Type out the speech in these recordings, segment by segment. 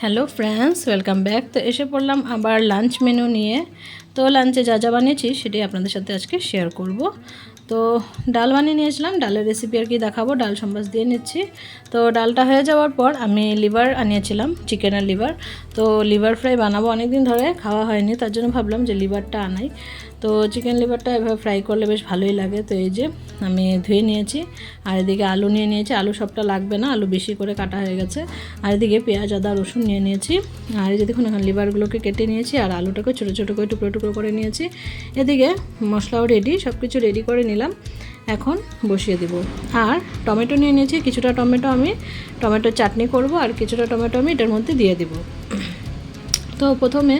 Hello friends welcome back তো এসে পড়লাম আবার লাঞ্চ মেনু নিয়ে। তো লাঞ্চে যা যা বানিয়েছি, সেটাই আপনাদের সাথে আজকে শেয়ার করব। তো ডাল বানিয়ে নিয়েছিলাম। ডালের রেসিপি আর কি দেখাবো। ডাল সম্বাস দিয়ে নিচ্ছি। তো ডালটা হয়ে যাওয়ার পর আমি লিভার আনিয়েছিলাম চিকেনের লিভার তো লিভার ফ্রাই বানাবো অনেক দিন ধরে, খাওয়া হয়নি। তার জন্য ভাবলাম যে লিভারটা আনাই। তো চিকেন লিভারটা এভাবে ফ্রাই করলে বেশ ভালোই লাগে। তো এই যে আমি ধুয়ে নিয়েছি, আর এদিকে আলু নিয়ে নিয়েছি। আলু সবটা লাগবে না, আলু বেশি করে কাটা হয়ে গেছে। আর এদিকে পেঁয়াজ, আদা, রসুন নিয়ে নিয়েছি। আর এই যে দেখুন, এখন লিভারগুলোকে কেটে নিয়েছি, আর আলুটাকে ছোটো ছোটো করে টুকরো টুকরো করে নিয়েছি। এদিকে মশলাও রেডি সব কিছু রেডি করে নিলাম। এখন বসিয়ে দিব। আর টমেটো নিয়ে নিয়েছি, কিছুটা টমেটো আমি টমেটো চাটনি করব, আর কিছুটা টমেটো আমি এটার মধ্যে দিয়ে দিব। তো প্রথমে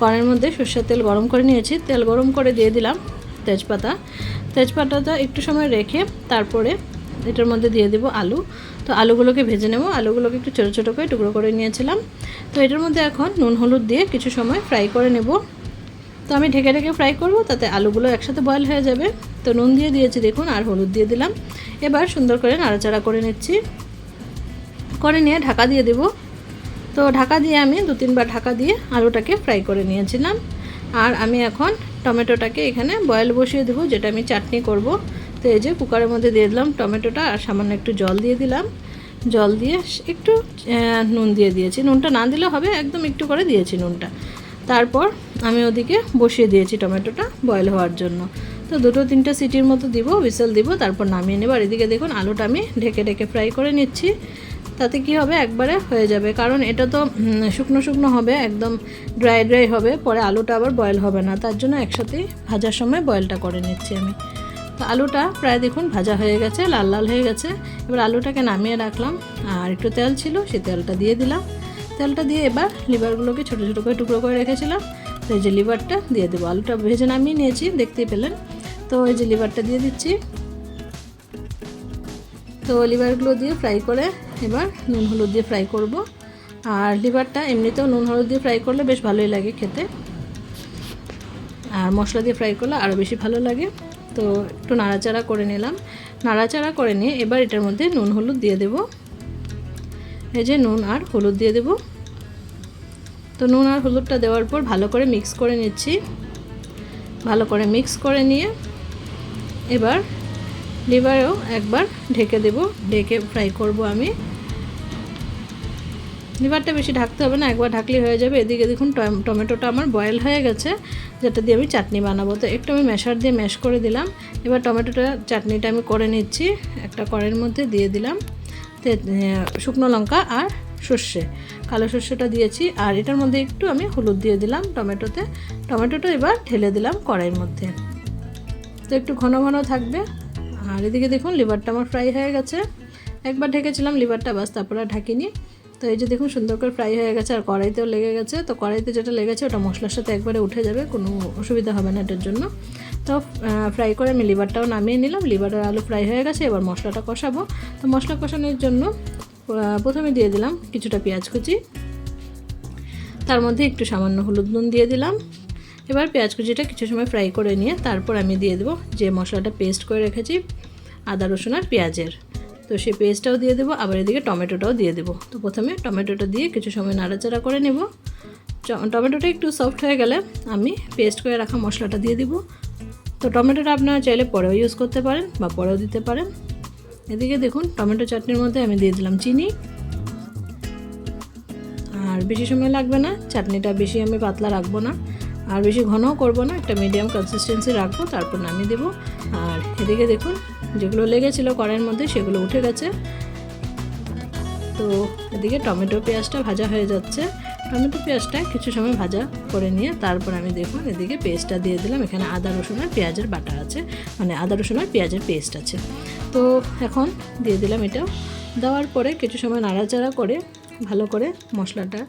কড়াইয়ের মধ্যে সর্ষের তেল গরম করে নিয়েছি। তেল গরম করে দিয়ে দিলাম তেজপাতা। তেজপাতাটা একটু সময় রেখে তারপরে এটার মধ্যে দিয়ে দেবো আলু। তো আলুগুলোকে ভেজে নেব। আলুগুলোকে একটু ছোটো ছোটো করে টুকরো করে নিয়েছিলাম। তো এটার মধ্যে এখন নুন, হলুদ দিয়ে কিছু সময় ফ্রাই করে নেব। তো আমি ঢেকে ঢেকে ফ্রাই করব, তাতে আলুগুলো একসাথে বয়েল হয়ে যাবে। তো নুন দিয়ে দিয়েছি দেখুন, আর হলুদ দিয়ে দিলাম। এবার সুন্দর করে নাড়াচাড়া করে নিচ্ছি। করে নিয়ে ঢাকা দিয়ে দেবো। তো ঢাকা দিয়ে আমি দু তিনবার ঢাকা দিয়ে আলুটাকে ফ্রাই করে নিয়েছিলাম। আর আমি এখন টমেটোটাকে এখানে বয়েল বসিয়ে দেবো, যেটা আমি চাটনি করব। তো এই যে কুকারের মধ্যে দিয়ে দিলাম টমেটোটা, আর সামান্য একটু জল দিয়ে দিলাম। জল দিয়ে একটু নুন দিয়ে দিয়েছি। নুনটা না দিলে হবে, একদম একটু করে দিয়েছি নুনটা। তারপর আমি ওদিকে বসিয়ে দিয়েছি টমেটোটা বয়েল হওয়ার জন্য। তো দুটো তিনটে সিটির মতো দিব বিসেল দিব, তারপর নামিয়ে নেব। আর এদিকে দেখুন, আলুটা আমি ঢেকে ঢেকে ফ্রাই করে নিচ্ছি। তাতে কি হবে? একবারে হয়ে যাবে। কারণ এটা তো শুকনো শুকনো হবে, একদম ড্রাই ড্রাই হবে, পরে আলুটা আবার বয়েল হবে না। তার জন্য একসাথেই ভাজার সময় বয়েলটা করে নিচ্ছি আমি। তো আলুটা প্রায় দেখুন ভাজা হয়ে গেছে, লাল লাল হয়ে গেছে। এবার আলুটাকে নামিয়ে রাখলাম। আর একটু তেল ছিল, সেই তেলটা দিয়ে দিলাম। তেলটা দিয়ে এবার লিভারগুলোকে ছোটো ছোটো করে টুকরো করে রেখেছিলাম। তো এই যে লিভারটা দিয়ে দেবো। আলুটা ভেজে নামিয়ে নিয়েছি, দেখতেই পেলেন। তো এই যে লিভারটা দিয়ে দিচ্ছি। তো লিভারগুলো দিয়ে ফ্রাই করে এবার নুন হলুদ দিয়ে ফ্রাই করব। আর লিভারটা এমনিতেও নুন হলুদ দিয়ে ফ্রাই করলে বেশ ভালোই লাগে খেতে। আর মশলা দিয়ে ফ্রাই করলে আরও বেশি ভালো লাগে। তো একটু নাড়াচাড়া করে নিলাম। নাড়াচাড়া করে নিয়ে এবার এটার মধ্যে নুন হলুদ দিয়ে দেব। এই যে নুন আর হলুদ দিয়ে দেব। তো নুন আর হলুদটা দেওয়ার পর ভালো করে মিক্স করে নিচ্ছি। ভালো করে মিক্স করে নিয়ে এবার লিভারেও একবার ঢেকে দেব। ঢেকে ফ্রাই করব আমি। লিভারটা বেশি ঢাকতে হবে না, একবার ঢাকলে হয়ে যাবে। এদিকে দেখুন টমেটোটা আমার বয়েল হয়ে গেছে, যেটা দিয়ে আমি চাটনি বানাবো। তো একটু আমি ম্যাশার দিয়ে ম্যাশ করে দিলাম। এবার টমেটোটা, চাটনিটা আমি করে নিচ্ছি। একটা কড়াইয়ের মধ্যে দিয়ে দিলাম। শুকনো লঙ্কা আর সর্ষে। কালো সর্ষেটা দিয়েছি, আর এটার মধ্যে একটু আমি হলুদ দিয়ে দিলাম টমেটোতে। টমেটোটা এবার ঢেলে দিলাম কড়াইয়ের মধ্যে। তো একটু ঘন ঘন থাকবে। আর এদিকে দেখুন, লিভারটা আমার ফ্রাই হয়ে গেছে। একবার ঢেকেছিলাম, লিভারটা বাস তারপরে ঢাকিনি। তো এই যে দেখুন, সুন্দর করে ফ্রাই হয়ে গেছে, আর কড়াইতেও লেগে গেছে। তো কড়াইতে যেটা লেগেছে, ওটা মশলার সাথে একবারে উঠে যাবে, কোনো অসুবিধা হবে না এটার জন্য। তো ফ্রাই করে আমি লিভারটাও নামিয়ে নিলাম লিভার আর আলু ফ্রাই হয়ে গেছে, এবার মশলাটা কষাবো। তো মশলা কষানোর জন্য প্রথমে দিয়ে দিলাম কিছুটা পেঁয়াজ কুচি। তার মধ্যে একটু সামান্য হলুদ নুন দিয়ে দিলাম। এবার পেঁয়াজ কুচিটা কিছু সময় ফ্রাই করে নিয়ে তারপর আমি দিয়ে দেবো যে মশলাটা পেস্ট করে রেখেছি, আদা, রসুন আর পেঁয়াজের। তো সেই পেস্টটাও দিয়ে দেবো, আবার এদিকে টমেটোটাও দিয়ে দেবো। তো প্রথমে টমেটোটা দিয়ে কিছু সময় নাড়াচাড়া করে নেব। টমেটোটা একটু সফট হয়ে গেলে আমি পেস্ট করে রাখা মশলাটা দিয়ে দিব। তো টমেটোটা আপনারা চাইলে পরেও ইউজ করতে পারেন বা পরেও দিতে পারেন। এদিকে দেখুন, টমেটো চাটনির মধ্যে আমি দিয়ে দিলাম চিনি। আর বেশি সময় লাগবে না, চাটনিটা বেশি আমি পাতলা রাখব না। আর বেশি ঘনও করব না, একটা মিডিয়াম কনসিস্টেন্সি রাখব, তারপর নামিয়ে দেবো। আর এদিকে দেখুন, যেগুলো লেগেছিলো কড়াইয়ের মধ্যে, সেগুলো উঠে গেছে। তো এদিকে টমেটো পেঁয়াজটা ভাজা হয়ে যাচ্ছে। টমেটো পেঁয়াজটা কিছু সময় ভাজা করে নিয়ে, তারপর আমি দেখুন, এদিকে পেস্টটা দিয়ে দিলাম। এখানে আদা, রসুন আর পেঁয়াজের বাটা আছে। মানে আদা, রসুন আর পেঁয়াজের পেস্ট আছে। তো এখন দিয়ে দিলাম এটা দেওয়ার পরে কিছু সময় নাড়াচাড়া করে, ভালো করে মশলাটা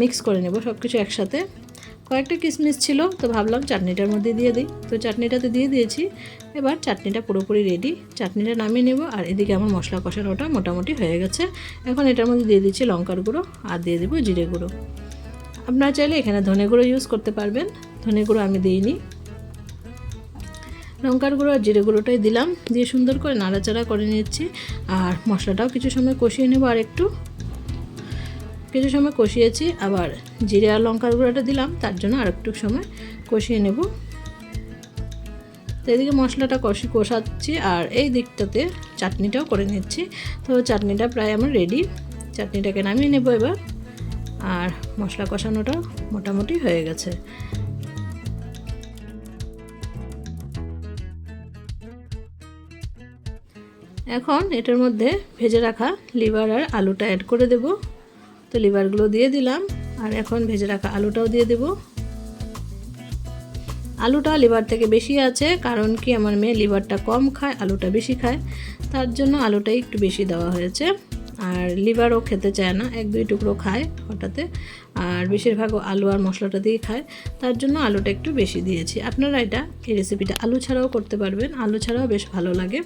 মিক্স করে নেব সব কিছু একসাথে। কয়েকটা কিশমিশ ছিল, তো ভাবলাম চাটনিটার মধ্যে দিয়ে দিই। তো চাটনিটাতে দিয়ে দিয়েছি, এবার চাটনিটা পুরোপুরি রেডি চাটনিটা নামিয়ে নেব, আর এদিকে আমার মশলা কষানোটা মোটামুটি হয়ে গেছে। এখন এটার মধ্যে দিয়ে দিচ্ছি লঙ্কার গুঁড়ো, আর দিয়ে দেবো জিরে গুঁড়ো। আপনারা চাইলে এখানে ধনে গুঁড়ো ইউজ করতে পারবেন। ধনে গুঁড়ো আমি দিইনি। লঙ্কার গুঁড়ো আর জিরে গুঁড়োটাই দিলাম, দিয়ে সুন্দর করে নাড়াচাড়া করে নিচ্ছি। আর মশলাটাও কিছু সময় কষিয়ে নেব আর একটু কিছু সময় কষিয়েছি, আবার জিরে আর লঙ্কার গুঁড়োটা দিলাম, তার জন্য আর একটু সময় কষিয়ে নেব। তো এদিকে মশলাটা কষি কষাচ্ছি, আর এই দিকটাতে চাটনিটাও করে নিচ্ছি। তো চাটনিটা প্রায় আমার রেডি চাটনিটাকে নামিয়ে নেব এবার। আর মশলা কষানোটা মোটামুটি হয়ে গেছে। এখন এটার মধ্যে ভেজে রাখা লিভার আর আলুটা অ্যাড করে দেব। তো লিভারগুলো দিয়ে দিলাম। আর এখন ভেজে রাখা আলুটাও দিয়ে দেব। আলুটা লিভার থেকে বেশি আছে, কারণ কি আমার মেয়ে লিভারটা কম খায়, আলুটা বেশি খায়। তার জন্য আলুটাই একটু বেশি দেওয়া হয়েছে। আর লিভারও খেতে চায় না, এক দুই টুকরো খায় হঠাৎ আর বেশিরভাগও আলু আর মশলাটা দিয়ে খায়, তার জন্য আলুটা একটু বেশি দিয়েছি। আপনারা এটা, এই রেসিপিটা আলু ছাড়াও করতে পারবেন, আলু ছাড়াও বেশ ভালো লাগে।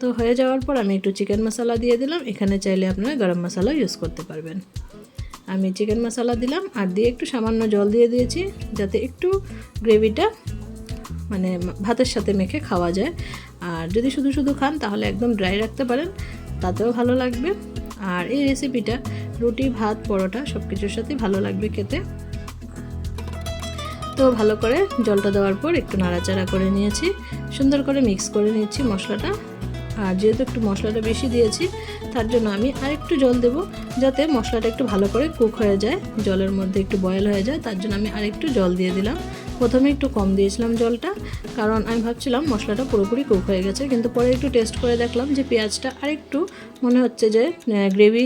তো হয়ে যাওয়ার পর আমি একটু চিকেন মশলা দিয়ে দিলাম, এখানে চাইলে আপনারা গরম মশলা ইউজ করতে পারবেন। আমি চিকেন মশলা দিলাম আর দিয়ে একটু সামান্য জল দিয়ে দিয়েছি যাতে একটু গ্রেভিটা মানে ভাতের সাথে মেখে খাওয়া যায়। আর যদি শুধু শুধু খান তাহলে একদম ড্রাই রাখতে পারেন, তাতেও ভালো লাগবে। আর এই রেসিপিটা রুটি, ভাত, পরোটা সব কিছুর সাথেই ভালো লাগবে খেতে। তো ভালো করে জলটা দেওয়ার পর একটু নাড়াচাড়া করে নিয়েছি, সুন্দর করে মিক্স করে নিচ্ছি মশলাটা। আর যেহেতু একটু মশলাটা বেশি দিয়েছি তার জন্য আমি আর একটু জল দেব যাতে মশলাটা একটু ভালো করে কুক হয়ে যায়, জলের মধ্যে একটু বয়েল হয়ে যায়, তার জন্য আমি আর একটু জল দিয়ে দিলাম। প্রথমে একটু কম দিয়েছিলাম জলটা, কারণ আমি ভাবছিলাম মশলাটা পুরোপুরি কুক হয়ে গেছে, কিন্তু পরে একটু টেস্ট করে দেখলাম যে পেঁয়াজটা আর একটু মনে হচ্ছে যে গ্রেভি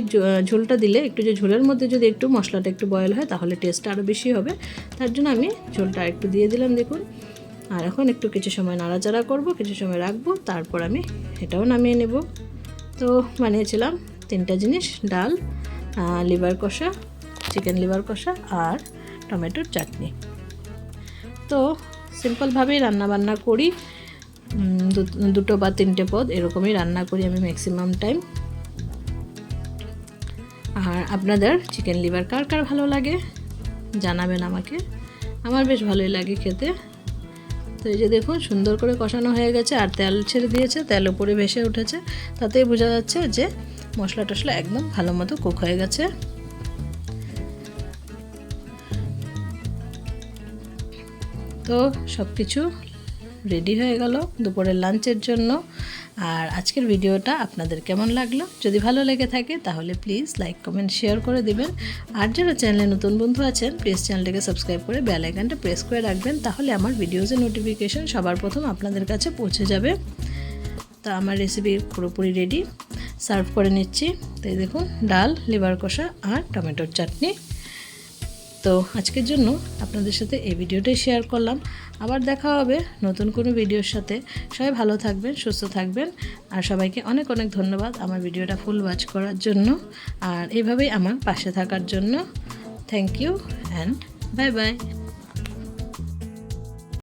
ঝোলটা দিলে একটু যে ঝোলের মধ্যে যদি একটু মশলাটা একটু বয়েল হয় তাহলে টেস্টটা আরও বেশি হবে। তার জন্য আমি ঝোলটা একটু দিয়ে দিলাম দেখুন। আর এখন একটু কিছু সময় নাড়াচাড়া করব, কিছু সময় রাখব, তারপর আমি এটাও নামিয়ে নেব। তো বানিয়েছিলাম তিনটা জিনিস, ডাল লিভার কষা চিকেন লিভার কষা আর টমেটোর চাটনি। তো সিম্পলভাবেই রান্নাবান্না করি। দুটো বা তিনটে পদ এরকমই রান্না করি আমি ম্যাক্সিমাম টাইম আর আপনাদের চিকেন লিভার কার কার ভালো লাগে জানাবেন আমাকে। আমার বেশ ভালোই লাগে খেতে। তো এই যে দেখুন, সুন্দর করে কষানো হয়ে গেছে আর তেল ছেড়ে দিয়েছে, তেল উপরে ভেসে উঠেছে। তাতেই বোঝা যাচ্ছে যে মশলা টশলা একদম ভালো মতো কুক হয়ে গেছে। তো সব কিছু রেডি হয়ে গেল দুপুরের লাঞ্চের জন্য। আর আজকের ভিডিওটা আপনাদের কেমন লাগল? যদি ভালো লেগে থাকে তাহলে প্লিজ লাইক, কমেন্ট, শেয়ার করে দিবেন। আর যারা চ্যানেলে নতুন বন্ধু আছেন, প্লিজ চ্যানেলটাকে সাবস্ক্রাইব করে বেল আইকনটা প্রেস করে রাখবেন, তাহলে আমার ভিডিওজের নোটিফিকেশন সবার প্রথম আপনাদের কাছে পৌঁছে যাবে। তা আমার রেসিপি পুরোপুরি রেডি সার্ভ করে নিচ্ছি। তাই দেখুন, ডাল লিভার কষা আর টমেটোর চাটনি। তো আজকের জন্য আপনাদের সাথে এই ভিডিওটাই শেয়ার করলাম। আবার দেখা হবে নতুন কোনো ভিডিওর সাথে। সবাই ভালো থাকবেন, সুস্থ থাকবেন। আর সবাইকে অনেক অনেক ধন্যবাদ আমার ভিডিওটা ফুল ওয়াচ করার জন্য। আর এভাবেই আমার পাশে থাকার জন্য। Thank you and bye bye